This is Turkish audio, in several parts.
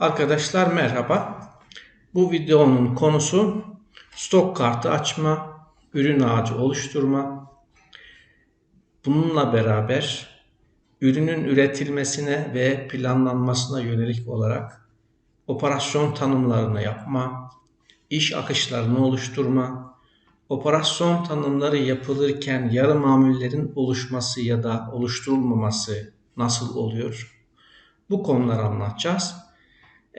Arkadaşlar merhaba. Bu videonun konusu stok kartı açma, ürün ağacı oluşturma. Bununla beraber ürünün üretilmesine ve planlanmasına yönelik olarak operasyon tanımlarını yapma, iş akışlarını oluşturma, operasyon tanımları yapılırken yarı mamullerin oluşması ya da oluşturulmaması nasıl oluyor? Bu konuları anlatacağız.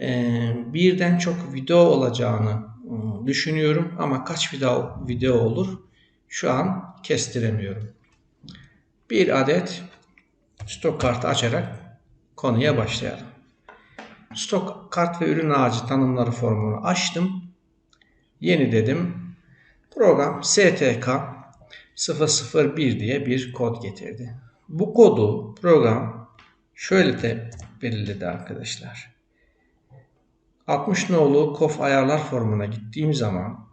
Ee, birden çok video olacağını ıı, düşünüyorum ama kaç video, video olur şu an kestiremiyorum. Bir adet stok kartı açarak konuya başlayalım. Stok kart ve ürün ağacı tanımları formunu açtım. Yeni dedim. Program STK 001 diye bir kod getirdi. Bu kodu program şöyle de belirledi arkadaşlar. 60 nolu kof ayarlar formuna gittiğim zaman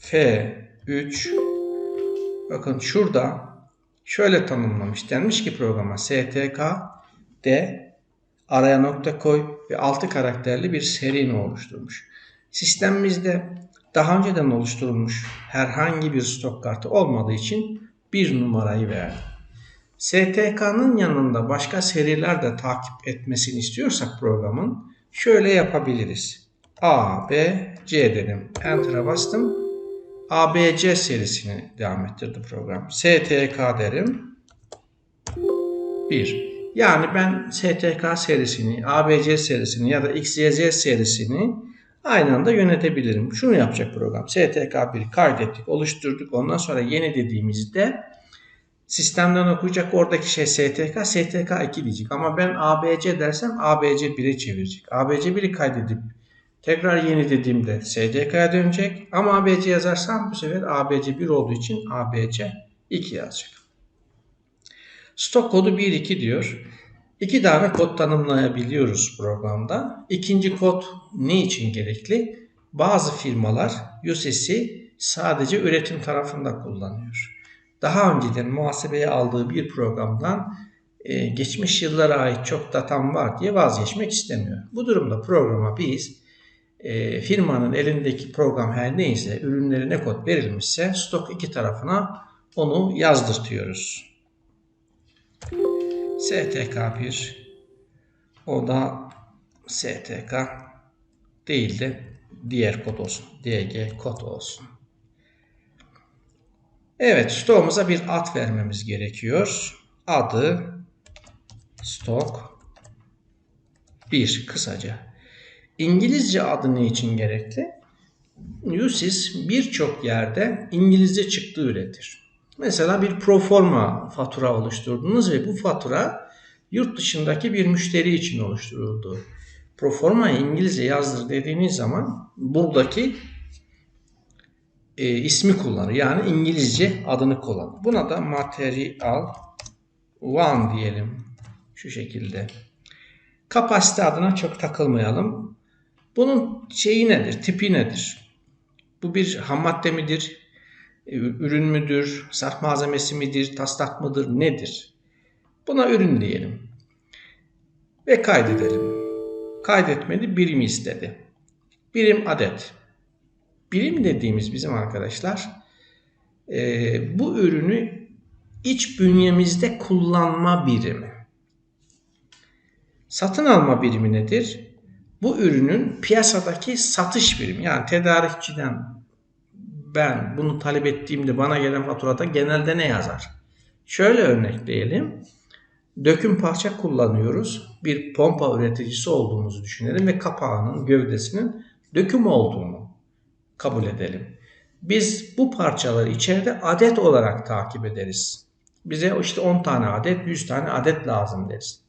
F3 bakın şurada şöyle tanımlamış. Denmiş ki programa STK D araya nokta koy ve 6 karakterli bir seri oluşturmuş. Sistemimizde daha önceden oluşturulmuş herhangi bir stok kartı olmadığı için bir numarayı verdim. STK'nın yanında başka seriler de takip etmesini istiyorsak programın şöyle yapabiliriz. A, B, C dedim. Enter'a bastım. A, B, C serisini devam ettirdi program. STK derim. 1. Yani ben STK serisini, ABC serisini ya da XYZ serisini aynı anda yönetebilirim. Şunu yapacak program. STK1 kaydettik, oluşturduk. Ondan sonra yeni dediğimizde sistemden okuyacak oradaki şey STK, STK2 diyecek. Ama ben ABC dersem ABC 1'e çevirecek. ABC 1'i kaydedip tekrar yeni dediğimde STK'ya dönecek. Ama ABC yazarsam bu sefer ABC 1 olduğu için ABC 2 yazacak. Stok kodu 1-2 diyor. İki tane kod tanımlayabiliyoruz programda. İkinci kod ne için gerekli? Bazı firmalar USS'i sadece üretim tarafında kullanıyor. Daha önceden muhasebeye aldığı bir programdan e, geçmiş yıllara ait çok datam var diye vazgeçmek istemiyor. Bu durumda programa biz e, firmanın elindeki program her neyse ürünleri ne kod verilmişse stok iki tarafına onu yazdırtıyoruz. STK1 o da STK değil de diğer kod olsun. DG kod olsun. Evet stoğumuza bir ad vermemiz gerekiyor. Adı stok 1 kısaca. İngilizce adı ne için gerekli? USIS birçok yerde İngilizce çıktı üretir. Mesela bir proforma fatura oluşturdunuz ve bu fatura yurt dışındaki bir müşteri için oluşturuldu. Proforma İngilizce yazdır dediğiniz zaman buradaki e, ismi kullanır. Yani İngilizce adını kullanır. Buna da material one diyelim. Şu şekilde. Kapasite adına çok takılmayalım. Bunun şeyi nedir? Tipi nedir? Bu bir ham madde midir? E, ürün müdür? Sarf malzemesi midir? Taslak mıdır? Nedir? Buna ürün diyelim. Ve kaydedelim. Kaydetmedi birimi istedi. Birim adet. Birim dediğimiz bizim arkadaşlar e, bu ürünü iç bünyemizde kullanma birimi. Satın alma birimi nedir? Bu ürünün piyasadaki satış birimi. Yani tedarikçiden ben bunu talep ettiğimde bana gelen faturada genelde ne yazar? Şöyle örnekleyelim. Döküm parça kullanıyoruz. Bir pompa üreticisi olduğumuzu düşünelim ve kapağının gövdesinin döküm olduğunu kabul edelim. Biz bu parçaları içeride adet olarak takip ederiz. Bize işte 10 tane adet, 100 tane adet lazım deriz.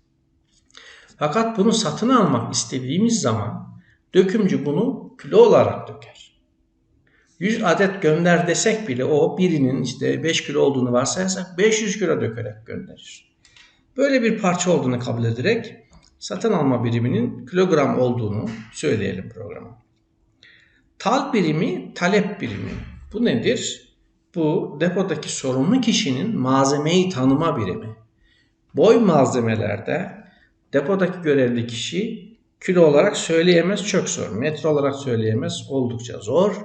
Fakat bunu satın almak istediğimiz zaman dökümcü bunu kilo olarak döker. 100 adet gönder desek bile o birinin işte 5 kilo olduğunu varsayarsak 500 kilo dökerek gönderir. Böyle bir parça olduğunu kabul ederek satın alma biriminin kilogram olduğunu söyleyelim programa. Tal birimi talep birimi. Bu nedir? Bu depodaki sorumlu kişinin malzemeyi tanıma birimi. Boy malzemelerde depodaki görevli kişi Kilo olarak söyleyemez çok zor. Metre olarak söyleyemez oldukça zor.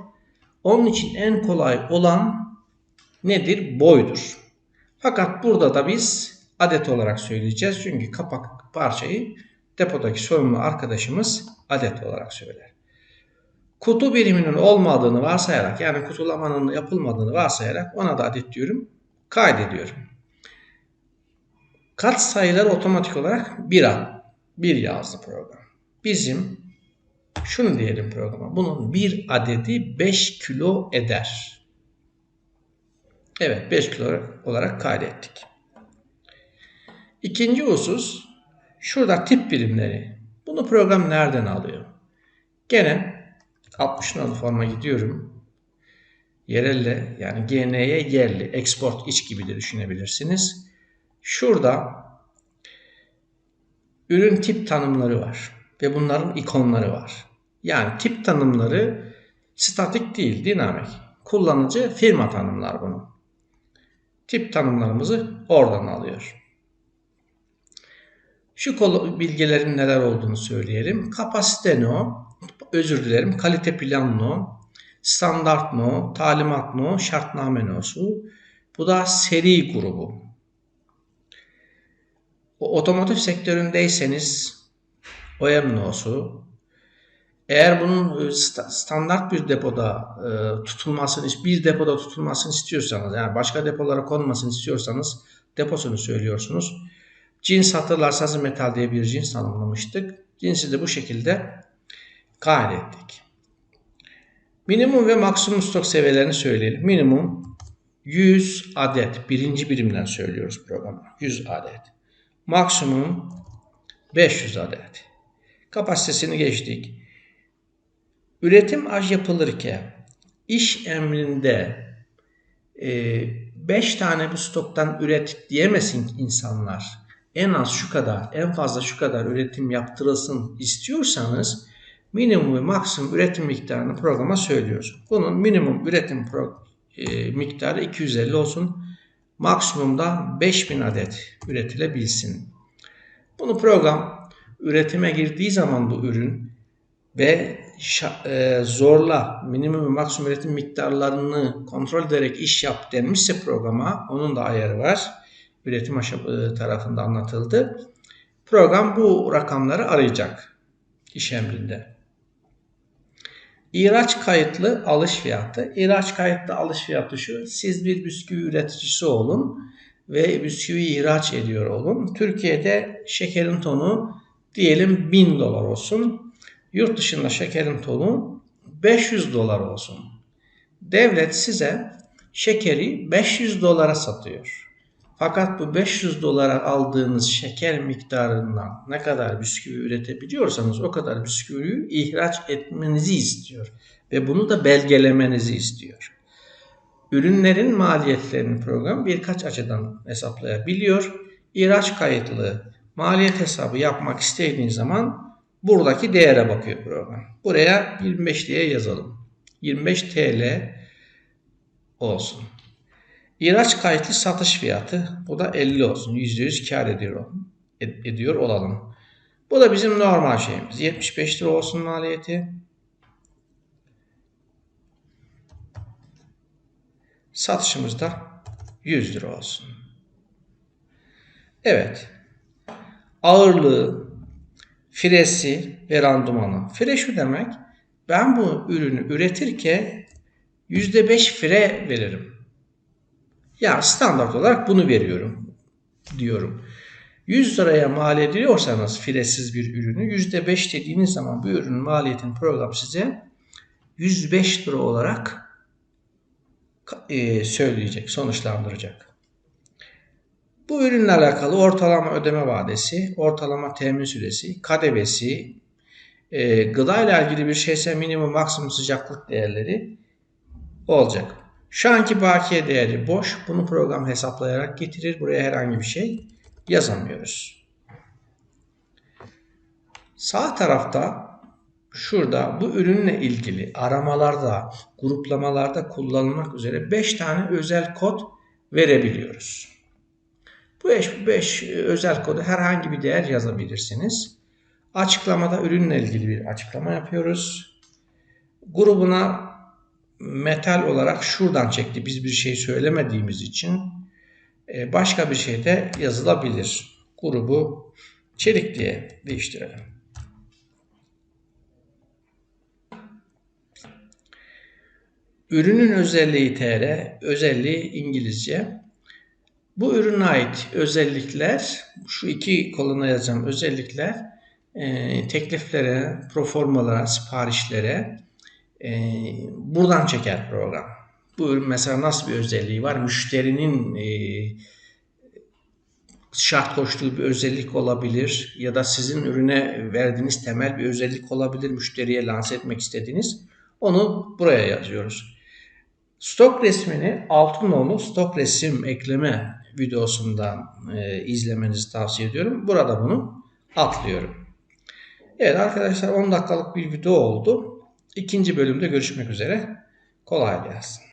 Onun için en kolay olan nedir? Boydur. Fakat burada da biz adet olarak söyleyeceğiz. Çünkü kapak parçayı depodaki sorumlu arkadaşımız adet olarak söyler. Kutu biriminin olmadığını varsayarak yani kutulamanın yapılmadığını varsayarak ona da adet diyorum. Kaydediyorum. Kat sayıları otomatik olarak bir an. Bir yazdı program. Bizim şunu diyelim programa. Bunun bir adedi 5 kilo eder. Evet 5 kilo olarak kaydettik. İkinci husus şurada tip birimleri. Bunu program nereden alıyor? Gene 60 nolu forma gidiyorum. Yerelle yani GN'ye yerli, export iç gibi de düşünebilirsiniz. Şurada ürün tip tanımları var ve bunların ikonları var. Yani tip tanımları statik değil, dinamik. Kullanıcı firma tanımlar bunu. Tip tanımlarımızı oradan alıyor. Şu bilgilerin neler olduğunu söyleyelim. Kapasite no, özür dilerim, kalite plan no, standart no, talimat no, şartname no'su. Bu da seri grubu. O otomotiv sektöründeyseniz OEM no'su. Eğer bunun e, standart bir depoda e, tutulmasını, bir depoda tutulmasını istiyorsanız, yani başka depolara konmasını istiyorsanız deposunu söylüyorsunuz. Cins hatırlarsanız metal diye bir cins tanımlamıştık. Cinsi de bu şekilde kaydettik. Minimum ve maksimum stok seviyelerini söyleyelim. Minimum 100 adet birinci birimden söylüyoruz programa. 100 adet. Maksimum 500 adet. Kapasitesini geçtik. Üretim az yapılırken iş emrinde 5 e, tane bu stoktan üret diyemesin insanlar en az şu kadar, en fazla şu kadar üretim yaptırılsın istiyorsanız minimum ve maksimum üretim miktarını programa söylüyoruz. Bunun minimum üretim pro, e, miktarı 250 olsun. Maksimumda 5000 adet üretilebilsin. Bunu program üretime girdiği zaman bu ürün ve e, zorla minimum ve maksimum üretim miktarlarını kontrol ederek iş yap denmişse programa onun da ayarı var üretim aşaması tarafında anlatıldı. Program bu rakamları arayacak iş emrinde. İhraç kayıtlı alış fiyatı. İhraç kayıtlı alış fiyatı şu. Siz bir bisküvi üreticisi olun ve bisküvi ihraç ediyor olun. Türkiye'de şekerin tonu diyelim 1000 dolar olsun. Yurt dışında şekerin tonu 500 dolar olsun. Devlet size şekeri 500 dolara satıyor. Fakat bu 500 dolara aldığınız şeker miktarından ne kadar bisküvi üretebiliyorsanız o kadar bisküviyi ihraç etmenizi istiyor. Ve bunu da belgelemenizi istiyor. Ürünlerin maliyetlerini program birkaç açıdan hesaplayabiliyor. İhraç kayıtlı maliyet hesabı yapmak istediğiniz zaman buradaki değere bakıyor program. Buraya 25 diye yazalım. 25 TL olsun. İhraç kayıtlı satış fiyatı bu da 50 olsun. %100 kar ediyor, ediyor olalım. Bu da bizim normal şeyimiz. 75 lira olsun maliyeti. Satışımız da 100 lira olsun. Evet. Ağırlığı, firesi ve randımanı. Fire şu demek. Ben bu ürünü üretirken %5 fire veririm. Ya standart olarak bunu veriyorum diyorum. 100 liraya mal ediyorsanız filesiz bir ürünü %5 dediğiniz zaman bu ürünün maliyetini program size 105 lira olarak e, söyleyecek, sonuçlandıracak. Bu ürünle alakalı ortalama ödeme vadesi, ortalama temin süresi, kadevesi, e, gıda ile ilgili bir şeyse minimum maksimum sıcaklık değerleri olacak. Şu anki bakiye değeri boş. Bunu program hesaplayarak getirir. Buraya herhangi bir şey yazamıyoruz. Sağ tarafta şurada bu ürünle ilgili aramalarda, gruplamalarda kullanılmak üzere 5 tane özel kod verebiliyoruz. Bu 5 özel kodu herhangi bir değer yazabilirsiniz. Açıklamada ürünle ilgili bir açıklama yapıyoruz. Grubuna metal olarak şuradan çekti. Biz bir şey söylemediğimiz için e, başka bir şey de yazılabilir. Grubu çelik diye değiştirelim. Ürünün özelliği TR, özelliği İngilizce. Bu ürüne ait özellikler, şu iki koluna yazacağım özellikler, e, tekliflere, proformalara, siparişlere e, buradan çeker program. Bu ürün mesela nasıl bir özelliği var? Müşterinin e, şart koştuğu bir özellik olabilir ya da sizin ürüne verdiğiniz temel bir özellik olabilir. Müşteriye lanse etmek istediğiniz. Onu buraya yazıyoruz. Stok resmini altın nolu stok resim ekleme videosundan e, izlemenizi tavsiye ediyorum. Burada bunu atlıyorum. Evet arkadaşlar 10 dakikalık bir video oldu. İkinci bölümde görüşmek üzere. Kolay gelsin.